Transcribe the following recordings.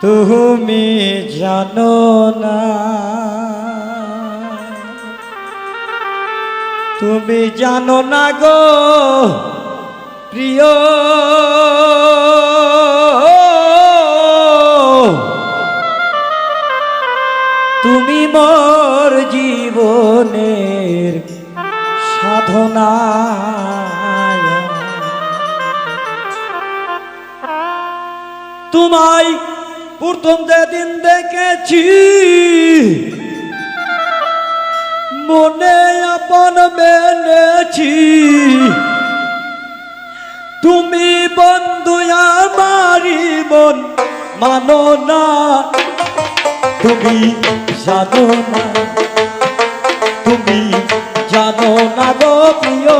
তুমি জানো না। তুমি জানো না গো প্রিয়। তুমি মোর জীবনের সাধনা। তোমায় প্রথম যেদিন দেখেছি, মনে আপন মেনেছি। তুমি বন্ধু আমারি মন, মানো না। তুমি জানো না, তুমি জানো না গো প্রিয়।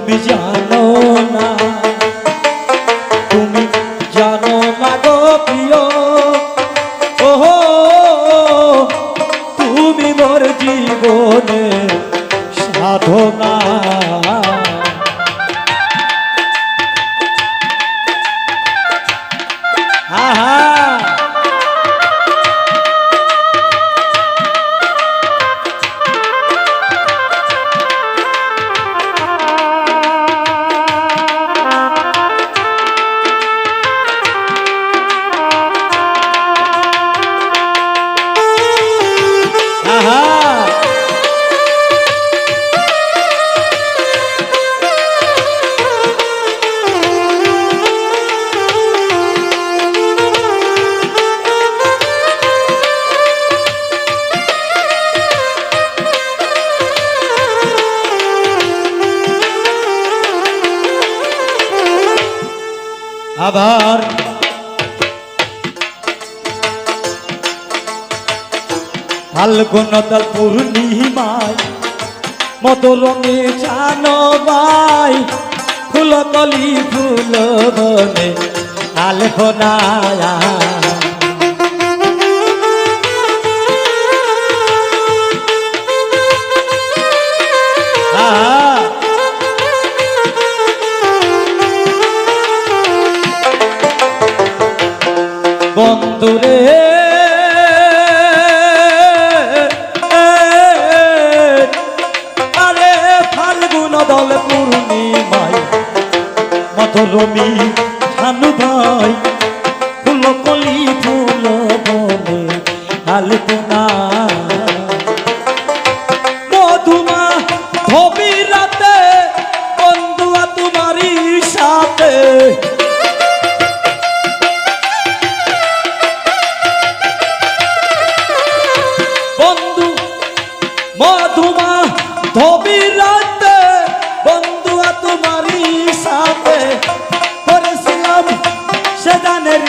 তুমি জানো আবার। ফাল্গুনতাল পূর্ণিমায় মত রঙে জানো ভাই ফুল কলি ফুল বনে আলপনায়া বন্ধুরে আরে ফাল্গুন দল পূর্ণিমাই মধুরমি ধানু ভাই ফুল কলি ফুল বনে আলপনা মধুমা ধবি রাতে বন্ধু তোমারই সাথে করেছিলাম সে জানের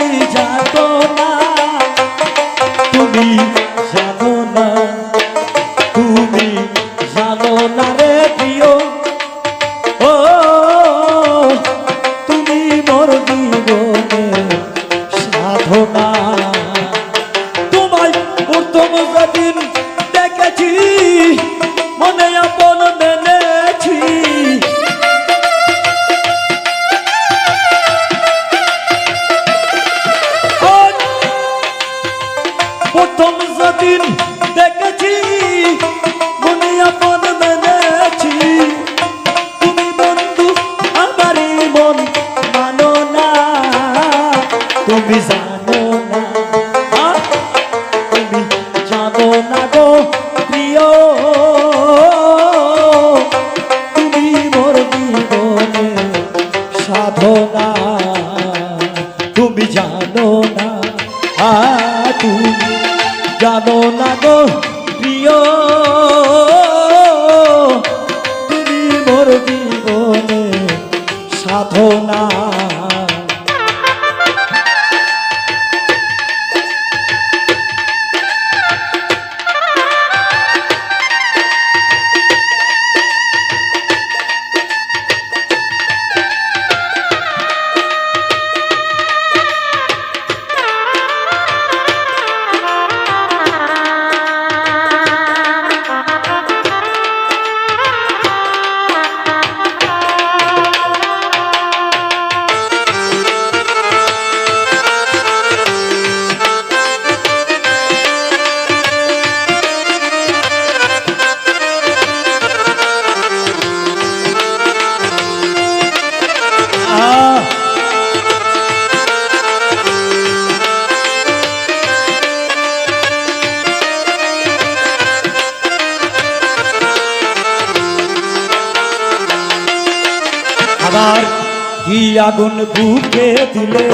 আগুন বুকে দিলে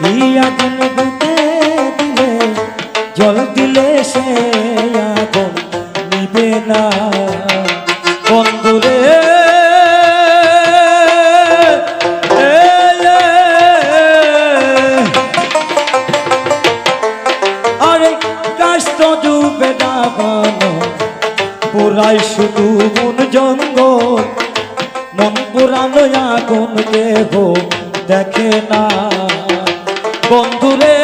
কি আগুন বুকে দিলে জল দিলে সে আগুন নিবে না। আগুন দেহ দেখে না। বন্ধুরে,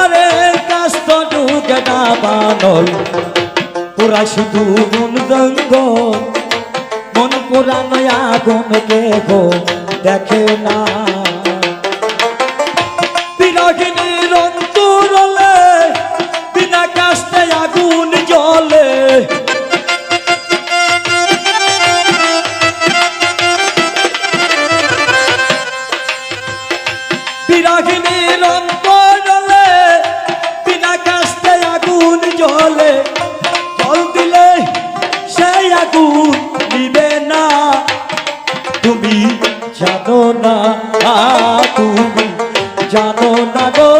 আরে কাষ্ট ডুবে ডাবানল পুরা শুধু মন দঙ্গ মন পুরানো আগুন দেহ দেখে না। বিরাগিনীর অন্তরলে বিনা কাস্তে আগুন জ্বলে। জল দিলে সেই আগুন নিবে না। তুমি জানো না তুমি জানো না গো।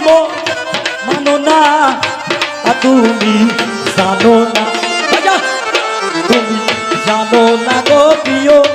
আমারই মন না তুমি জানো না তুমি জানো না গো প্রিয়।